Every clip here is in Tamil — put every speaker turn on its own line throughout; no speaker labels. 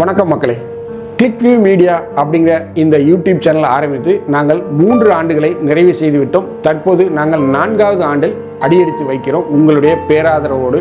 வணக்கம் மக்களே. கிளிக் வியூ மீடியா அப்படிங்கிற இந்த யூடியூப் சேனல் ஆரம்பித்து நாங்கள் மூன்று ஆண்டுகளை நிறைவு செய்துவிட்டோம். தற்போது நாங்கள் நான்காவது ஆண்டில் அடியெடுத்து வைக்கிறோம் உங்களுடைய பேராதரவோடு.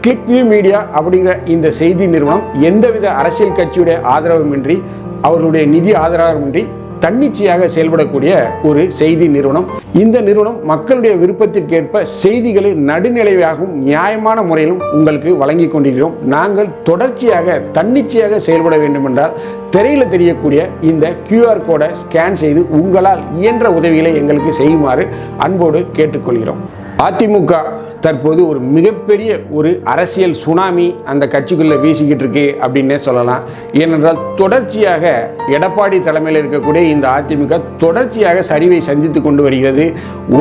கிளிக் வியூ மீடியா அப்படிங்கிற இந்த செய்தி நிறுவனம் எந்தவித அரசியல் கட்சியுடைய ஆதரவுமின்றி அவர்களுடைய நிதி ஆதரவுமின்றி தன்னிச்சையாக செயல்படக்கூடிய ஒரு செய்தி நிறுவனம். இந்த நிறுவனம் மக்களுடைய விருப்பத்திற்கேற்ப செய்திகளை நடுநிலையாகவும் நியாயமான முறையிலும் உங்களுக்கு வழங்கி கொண்டிருக்கிறோம். நாங்கள் தொடர்ச்சியாக தன்னிச்சையாக செயல்பட வேண்டும் என்றால் திரையில் தெரியக்கூடிய இந்த கியூஆர் கோடை ஸ்கேன் செய்து உங்களால் இயன்ற உதவிகளை எங்களுக்கு செய்யுமாறு அன்போடு கேட்டுக்கொள்கிறோம். அதிமுக தற்போது ஒரு மிகப்பெரிய ஒரு அரசியல் சுனாமி அந்த கட்சிக்குள்ளே வீசிக்கிட்டு இருக்கு அப்படின்னே சொல்லலாம். ஏனென்றால் தொடர்ச்சியாக எடப்பாடி தலைமையில் இருக்கக்கூடிய இந்த அதிமுக தொடர்ச்சியாக சரிவை சந்தித்து கொண்டு வருகிறது.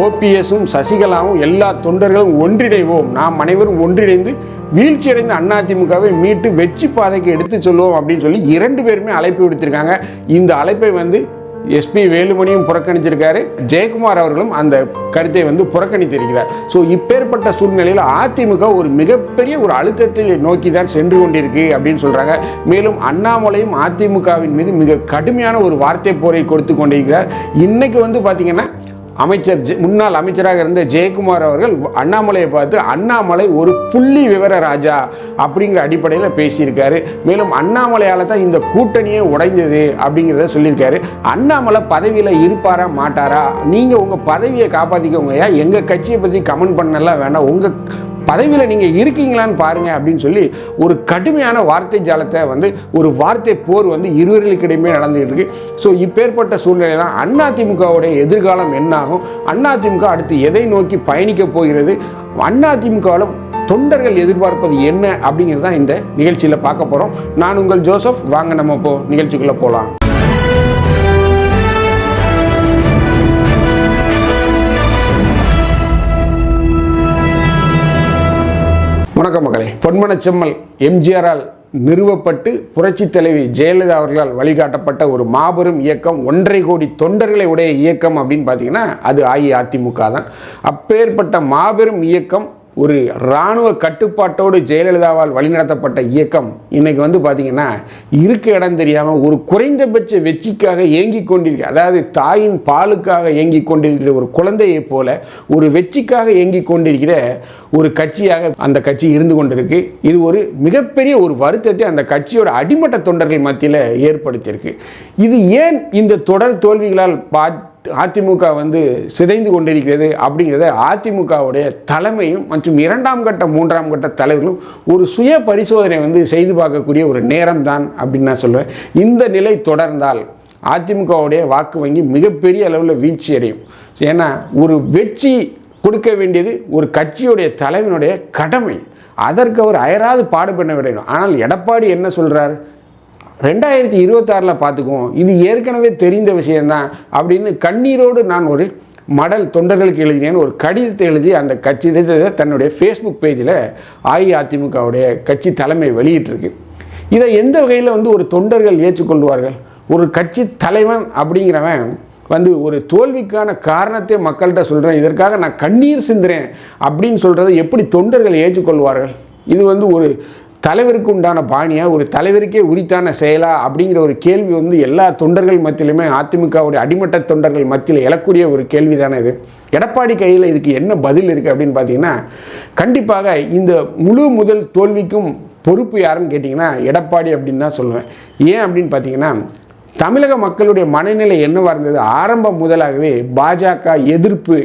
ஓபிஎஸும் சசிகலாவும் எல்லா தொண்டர்களும் ஒன்றிணைவோம். நாம் அனைவரும் ஒன்றிணைந்து வீழ்ச்சியடைந்த அதிமுகவை மீட்டு வெற்றி பாதைக்கு எடுத்து சொல்லுவோம் அப்படின்னு சொல்லி இரண்டு பேருமே அழைப்பு விடுத்திருக்காங்க. இந்த அழைப்பை வந்து எஸ்பி வேலுமணியும் புறக்கணிச்சிருக்காரு. ஜெயக்குமார் அவர்களும் அந்த கருத்தை வந்து புறக்கணித்திருக்கிறார். ஸோ இப்பேற்பட்ட சூழ்நிலையில் அதிமுக ஒரு மிகப்பெரிய ஒரு அழுத்தத்தை நோக்கி தான் சென்று கொண்டிருக்கு அப்படின்னு சொல்கிறாங்க மேலும் அண்ணாமலையும் அதிமுகவின் மீது மிக கடுமையான ஒரு வார்த்தை போரை கொடுத்து கொண்டிருக்கிறார். இன்னைக்கு வந்து பார்த்தீங்கன்னா அமைச்சர் ஜெ- முன்னாள் அமைச்சராக இருந்த ஜெயக்குமார் அவர்கள் அண்ணாமலையை பார்த்து அண்ணாமலை ஒரு புள்ளி விவர ராஜா அப்படிங்கிற அடிப்படையில் பேசியிருக்காரு. மேலும் அண்ணாமலையால் தான் இந்த கூட்டணியே உடைஞ்சது அப்படிங்கிறத சொல்லியிருக்காரு. அண்ணாமலை பதவியில் இருப்பாரா மாட்டாரா? நீங்கள் உங்கள் பதவியை காப்பாற்றிக்கோங்க ஏன் எங்கள் கட்சியை பற்றி கமெண்ட் பண்ணலாம் வேண்டாம். உங்கள் பதவியில் நீங்கள் இருக்கீங்களான்னு பாருங்க அப்படின்னு சொல்லி ஒரு கடுமையான வார்த்தை ஜாலத்தை வந்து ஒரு வார்த்தை போர் வந்து இருவர்களுக்கிடையுமே நடந்துகிட்டு இருக்கு. ஸோ இப்பேற்பட்ட சூழ்நிலை தான் அதிமுகவுடைய எதிர்காலம் என்னாகும்? அதிமுக அடுத்து எதை நோக்கி பயணிக்க போகிறது? அதிமுகவில் தொண்டர்கள் எதிர்பார்ப்பது என்ன அப்படிங்கிறது தான் இந்த நிகழ்ச்சியில் பார்க்க போகிறோம் நான் உங்கள் ஜோசப் வாங்க நம்ம இப்போ நிகழ்ச்சிக்குள்ளே போகலாம் வணக்கம் மக்களே பொன்மனச்செம்மல் எம்ஜிஆரால் நிறுவப்பட்டு புரட்சித் தலைவி ஜெயலலிதா அவர்களால் வழிகாட்டப்பட்ட ஒரு மாபெரும் இயக்கம் ஒன்றரை கோடி தொண்டர்களை உடைய இயக்கம் அப்படின்னு பார்த்தீங்கன்னா அது அஇஅதிமுக தான். அப்பேற்பட்ட மாபெரும் இயக்கம் ஒரு இராணுவ கட்டுப்பாட்டோடு ஜெயலலிதாவால் வழிநடத்தப்பட்ட இயக்கம் இன்னைக்கு வந்து பார்த்தீங்கன்னா இருக்க இடம் தெரியாமல் ஒரு குறைந்தபட்ச வெற்றிக்காக ஏங்கி கொண்டிருக்க. அதாவது தாயின் பாலுக்காக ஏங்கி கொண்டிருக்கிற ஒரு குழந்தையை போல ஒரு வெற்றிக்காக ஏங்கி கொண்டிருக்கிற ஒரு கட்சியாக அந்த கட்சி இருந்து கொண்டிருக்கு. இது ஒரு மிகப்பெரிய ஒரு வருத்தத்தை அந்த கட்சியோட அடிமட்ட தொண்டர்கள் மத்தியில் ஏற்படுத்தியிருக்கு. இது ஏன் இந்த தொடர் தோல்விகளால் பா அதிமுக வந்து சிதைந்து கொண்டிருக்கிறது அப்படிங்கிறத அதிமுகவுடைய தலைமையும் மற்றும் இரண்டாம் கட்ட மூன்றாம் கட்ட தலைவர்களும் ஒரு சுய பரிசோதனை வந்து செய்து பார்க்கக்கூடிய ஒரு நேரம் தான் அப்படின்னு நான் சொல்கிறேன் இந்த நிலை தொடர்ந்தால் அதிமுகவுடைய வாக்கு வங்கி மிகப்பெரிய அளவில் வீழ்ச்சி அடையும். ஏன்னா ஒரு வெற்றி கொடுக்க வேண்டியது ஒரு கட்சியுடைய தலைவனுடைய கடமை. அதற்கு அவர் அயராது பாடுபட வேண்டும். ஆனால் எடப்பாடி என்ன சொல்கிறார் ரெண்டாயிரத்தி இருபத்தாறில் பார்த்துக்குவோம். இது ஏற்கனவே தெரிந்த விஷயம்தான். அப்படின்னு கண்ணீரோடு நான் ஒரு மடல் தொண்டர்களுக்கு எழுதினேன். ஒரு கடிதத்தை எழுதி அந்த கட்சி தன்னுடைய ஃபேஸ்புக் பேஜில் அஇஅதிமுகவுடைய கட்சி தலைமை வெளியிட்டிருக்கு. இதை எந்த வகையில் வந்து ஒரு தொண்டர்கள் ஏற்றுக்கொள்வார்கள்? ஒரு கட்சி தலைவன் அப்படிங்கிறவன் வந்து ஒரு தோல்விக்கான காரணத்தை மக்கள்கிட்ட சொல்கிறேன் இதற்காக நான் கண்ணீர் சிந்துறேன் அப்படின்னு சொல்கிறத எப்படி தொண்டர்கள் ஏற்றுக்கொள்வார்கள்? இது வந்து ஒரு தலைவருக்கு உண்டான பாணியாக ஒரு தலைவருக்கே உரித்தான செயலா அப்படிங்கிற ஒரு கேள்வி வந்து எல்லா தொண்டர்கள் மத்தியிலுமே அதிமுகவுடைய அடிமட்ட தொண்டர்கள் மத்தியில் எழக்கூடிய ஒரு கேள்வி தானே இது. எடப்பாடி கையில் இதுக்கு என்ன பதில் இருக்குது அப்படின்னு பார்த்தீங்கன்னா கண்டிப்பாக இந்த முழு முதல் தோல்விக்கும் பொறுப்பு யாருன்னு கேட்டிங்கன்னா எடப்பாடி அப்படின்னு தான் சொல்லுவேன். ஏன் அப்படின்னு பார்த்தீங்கன்னா தமிழக மக்களுடைய மனநிலை என்னவாக இருந்தது? ஆரம்பம் முதலாகவே பாஜக எதிர்ப்பு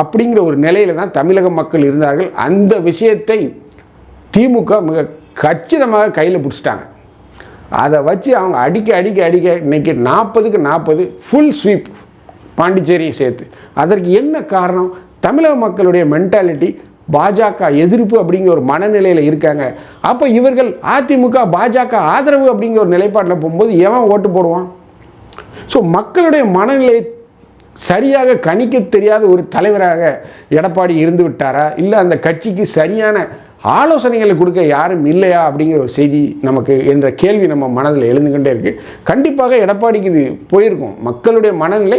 அப்படிங்கிற ஒரு நிலையில தான் தமிழக மக்கள் இருந்தார்கள். அந்த விஷயத்தை திமுக மிக கச்சிதமாக கையில் பிடிச்சிட்டாங்க. அதை வச்சு அவங்க அடிக்க அடிக்க அடிக்க இன்னைக்கு நாற்பதுக்கு நாற்பது ஃபுல் ஸ்வீப் பாண்டிச்சேரியை சேர்த்து. அதற்கு என்ன காரணம்? தமிழக மக்களுடைய மென்டாலிட்டி பாஜக எதிர்ப்பு அப்படிங்கிற ஒரு மனநிலையில் இருக்காங்க. அப்போ இவர்கள் அதிமுக பாஜக ஆதரவு அப்படிங்கிற ஒரு நிலைப்பாட்டில் போகும்போது எவன் ஓட்டு போடுவான்? ஸோ மக்களுடைய மனநிலை சரியாக கணிக்க தெரியாத ஒரு தலைவராக எடப்பாடி இருந்து விட்டாரா? இல்லை அந்த கட்சிக்கு சரியான ஆலோசனைகளை கொடுக்க யாரும் இல்லையா அப்படிங்கிற ஒரு செய்தி நமக்கு என்ற கேள்வி நம்ம மனதில் எழுந்துக்கிட்டே இருக்குது கண்டிப்பாக எடப்பாடிக்கு இது போயிருக்கும். மக்களுடைய மனநிலை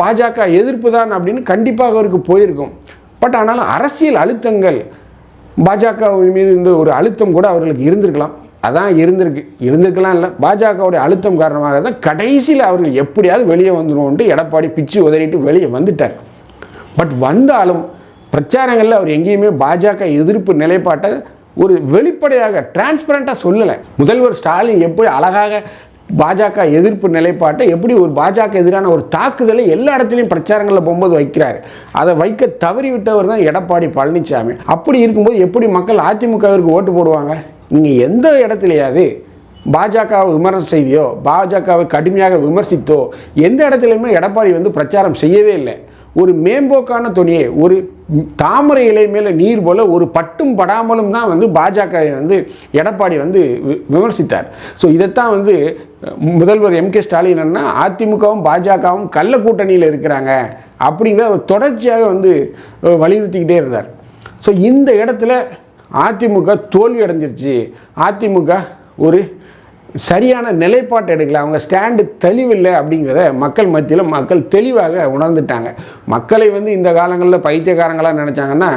பாஜக எதிர்ப்பு தான் அப்படின்னு கண்டிப்பாக அவருக்கு போயிருக்கும். பட் ஆனாலும் அரசியல் அழுத்தங்கள் பாஜக மீது இந்த ஒரு அழுத்தம் கூட அவர்களுக்கு இருந்திருக்கலாம். அதான் இருந்திருக்கு. இருந்திருக்கலாம் இல்லை. பாஜகவுடைய அழுத்தம் காரணமாக தான் கடைசியில் அவர்கள் எப்படியாவது வெளியே வந்துடுவோன்ட்டு எடப்பாடி பிச்சு உதறிட்டு வெளியே வந்துட்டார். பட் வந்தாலும் பிரச்சாரங்களில் அவர் எங்கேயுமே பாஜக எதிர்ப்பு நிலைப்பாட்டை ஒரு வெளிப்படையாக டிரான்ஸ்பரண்ட்டாக சொல்லலை. முதல்வர் ஸ்டாலின் எப்படி அழகாக பாஜக எதிர்ப்பு நிலைப்பாட்டை எப்படி ஒரு பாஜக எதிரான ஒரு தாக்குதலை எல்லா இடத்துலையும் பிரச்சாரங்களில் போகும்போது வைக்கிறார். அதை வைக்க தவறிவிட்டவர் தான் எடப்பாடி பழனிசாமி அப்படி இருக்கும்போது எப்படி மக்கள் அதிமுகவிற்கு ஓட்டு போடுவாங்க? நீங்கள் எந்த இடத்துலையாவது பாஜகவை விமர்சனம் செய்தியோ பாஜகவை கடுமையாக விமர்சித்தோ எந்த இடத்துலையுமே எடப்பாடி வந்து பிரச்சாரம் செய்யவே இல்லை. ஒரு மேம்போக்கான துணியை ஒரு தாமரை இலை மேலே நீர் போல ஒரு பட்டும் படாமலும் தான் வந்து பாஜக வந்து எடப்பாடி வந்து வி- விமர்சித்தார். ஸோ இதைத்தான் வந்து முதல்வர் எம் கே ஸ்டாலின் என்ன அதிமுகவும் பாஜகவும் கள்ள கூட்டணியில் இருக்கிறாங்க அப்படிங்கிற அவர் தொடர்ச்சியாக வந்து வலியுறுத்திக்கிட்டே இருந்தார். ஸோ இந்த இடத்துல அதிமுக தோல்வி அடைஞ்சிருச்சு. அதிமுக ஒரு சரியான நிலைப்பாட்டை எடுக்கல. அவங்க ஸ்டாண்டு தெளிவில்லை அப்படிங்கிறத மக்கள் மத்தியில் மக்கள் தெளிவாக உணர்ந்துட்டாங்க. மக்களை வந்து இந்த காலங்களில் பைத்தியக்காரங்களாக நினச்சாங்கன்னா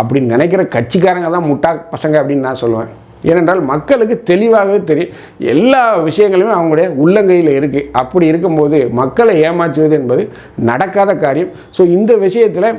அப்படி நினைக்கிற கட்சிக்காரங்க தான் முட்டா பசங்க அப்படின்னு நான் சொல்லுவேன். ஏனென்றால் மக்களுக்கு தெளிவாகவே தெரியும். எல்லா விஷயங்களுமே அவங்களுடைய உள்ளங்கையில் இருக்குது அப்படி இருக்கும்போது மக்களை ஏமாற்றுவது என்பது நடக்காத காரியம். ஸோ இந்த விஷயத்தில்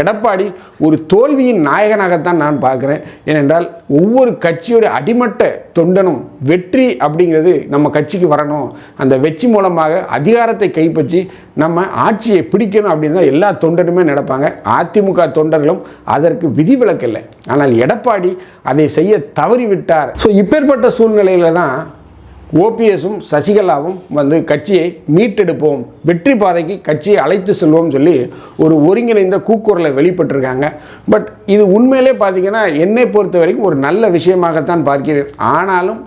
எடப்பாடி ஒரு தோல்வியின் நாயகனாகத்தான் நான் பார்க்குறேன். ஏனென்றால் ஒவ்வொரு கட்சியோட அடிமட்ட தொண்டனும் வெற்றி அப்படிங்கிறது நம்ம கட்சிக்கு வரணும். அந்த வெற்றி மூலமாக அதிகாரத்தை கைப்பற்றி நம்ம ஆட்சியை பிடிக்கணும் அப்படின்னு தான் எல்லா தொண்டனுமே நடப்பாங்க அதிமுக தொண்டர்களும் அதற்கு விதிவிலக்கில்லை ஆனால் எடப்பாடி அதை செய்ய தவறிவிட்டார். ஸோ இப்பேற்பட்ட சூழ்நிலையில் தான் ஓபிஎஸும் சசிகலாவும் வந்து கட்சியை மீட்டெடுப்போம். வெற்றி பாதைக்கு கட்சியை அழைத்து செல்வோம் சொல்லி ஒரு ஒருங்கிணைந்த கூக்குரலை வெளிப்பட்டிருக்காங்க. பட் இது உண்மையிலே பார்த்தீங்கன்னா என்னை பொறுத்த வரைக்கும் ஒரு நல்ல விஷயமாகத்தான் பார்க்கிறேன். ஆனாலும்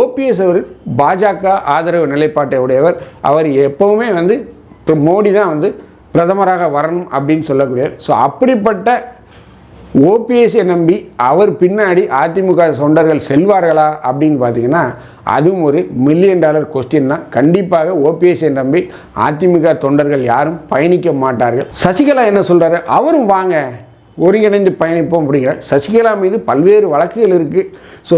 ஓபிஎஸ் அவர் பாஜக ஆதரவு நிலைப்பாட்டை உடையவர். அவர் எப்பவுமே வந்து இப்போ மோடி தான் வந்து பிரதமராக வரணும் அப்படின்னு சொல்லக்கூடியவர். ஸோ அப்படிப்பட்ட ஓபிஎஸ்ஸை நம்பி அவர் பின்னாடி அதிமுக தொண்டர்கள் செல்வார்களா அப்படின்னு பார்த்தீங்கன்னா அதுவும் ஒரு மில்லியன் டாலர் கொஸ்டின் தான். கண்டிப்பாக ஓபிஎஸ்ஸை நம்பி அதிமுக தொண்டர்கள் யாரும் பயணிக்க மாட்டார்கள். சசிகலா என்ன சொல்கிறாரு அவரும் வாங்க ஒருங்கிணைந்து பயணிப்போம் அப்படிங்கிற. சசிகலா மீது பல்வேறு வழக்குகள் இருக்குது ஸோ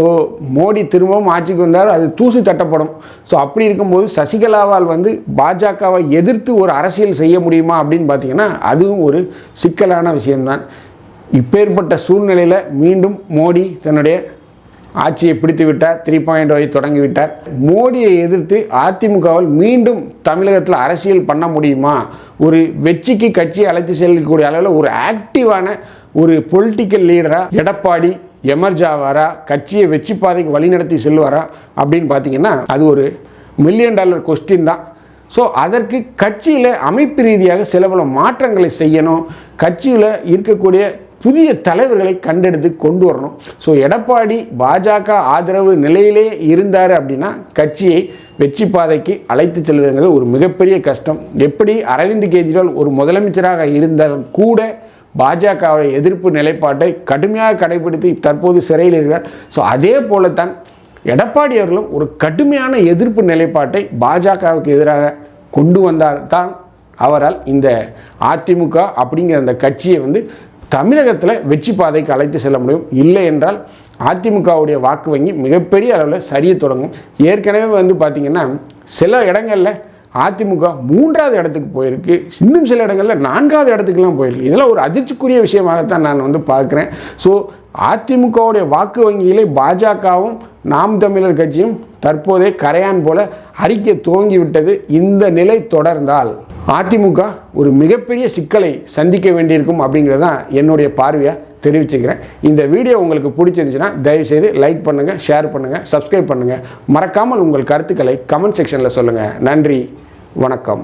மோடி திரும்பவும் ஆட்சிக்கு வந்தால் அது தூசு தட்டப்படும். ஸோ அப்படி இருக்கும்போது சசிகலாவால் வந்து பாஜகவை எதிர்த்து ஒரு அரசியல் செய்ய முடியுமா அப்படின்னு பார்த்தீங்கன்னா அதுவும் ஒரு சிக்கலான விஷயம்தான். இப்பேற்பட்ட சூழ்நிலையில் மீண்டும் மோடி தன்னுடைய ஆட்சியை பிடித்து விட்டார் த்ரீ பாயிண்ட் ஒய் தொடங்கி விட்டார் மோடியை எதிர்த்து அதிமுகவால் மீண்டும் தமிழகத்தில் அரசியல் பண்ண முடியுமா? ஒரு வெற்றிக்கு கட்சியை அழைத்து செல்லக்கூடிய அளவில் ஒரு ஆக்டிவான ஒரு பொலிட்டிக்கல் லீடராக எடப்பாடி எமர்ஜ் ஆவாரா? கட்சியை வெற்றி பாதைக்கு வழிநடத்தி செல்வாரா அப்படின்னு பார்த்தீங்கன்னா அது ஒரு மில்லியன் டாலர் கொஸ்டின் தான். ஸோ அதற்கு கட்சியில் அமைப்பு ரீதியாக சில பல மாற்றங்களை செய்யணும். கட்சியில் இருக்கக்கூடிய புதிய தலைவர்களை கண்டெடுத்து கொண்டு வரணும். ஸோ எடப்பாடி பாஜக ஆதரவு நிலையிலே இருந்தார் அப்படின்னா கட்சியை வெற்றி பாதைக்கு அழைத்து செல்வதுங்கிறது ஒரு மிகப்பெரிய கஷ்டம். எப்படி அரவிந்த் கெஜ்ரிவால் ஒரு முதலமைச்சராக இருந்தாலும் கூட பாஜகவுடைய எதிர்ப்பு நிலைப்பாட்டை கடுமையாக கடைபிடித்து தற்போது சிறையில் இருக்கிறார். ஸோ அதே போலத்தான் எடப்பாடி அவர்களும் ஒரு கடுமையான எதிர்ப்பு நிலைப்பாட்டை பாஜகவுக்கு எதிராக கொண்டு வந்தால் தான் அவரால் இந்த அதிமுக அப்படிங்கிற அந்த கட்சியை வந்து தமிழகத்தில் வெற்றி பாதைக்கு அழைத்து செல்ல முடியும். இல்லை என்றால் அதிமுகவுடைய வாக்கு வங்கி மிகப்பெரிய அளவில் சரிய தொடங்கும். ஏற்கனவே வந்து பார்த்திங்கன்னா சில இடங்களில் அதிமுக மூன்றாவது இடத்துக்கு போயிருக்கு. இன்னும் சில இடங்களில் நான்காவது இடத்துக்குலாம் போயிருக்கு. இதெல்லாம் ஒரு அதிர்ச்சிக்குரிய விஷயமாகத்தான் நான் வந்து பார்க்குறேன். ஸோ அதிமுகவுடைய வாக்கு வங்கியிலே பாஜகவும் நாம் தமிழர் கட்சியும் தற்போதே கரையான் போல அறிக்கை துவங்கி விட்டது இந்த நிலை தொடர்ந்தால் அதிமுக ஒரு மிகப்பெரிய சிக்கலை சந்திக்க வேண்டியிருக்கும் அப்படிங்கிறது தான் என்னுடைய பார்வையாக தெரிவிச்சுக்கிறேன். இந்த வீடியோ உங்களுக்கு பிடிச்சிருந்துச்சுன்னா தயவுசெய்து லைக் பண்ணுங்கள் ஷேர் பண்ணுங்கள் சப்ஸ்கிரைப் பண்ணுங்கள் மறக்காமல் உங்கள் கருத்துக்களை கமெண்ட் செக்ஷனில் சொல்லுங்கள் நன்றி வணக்கம்.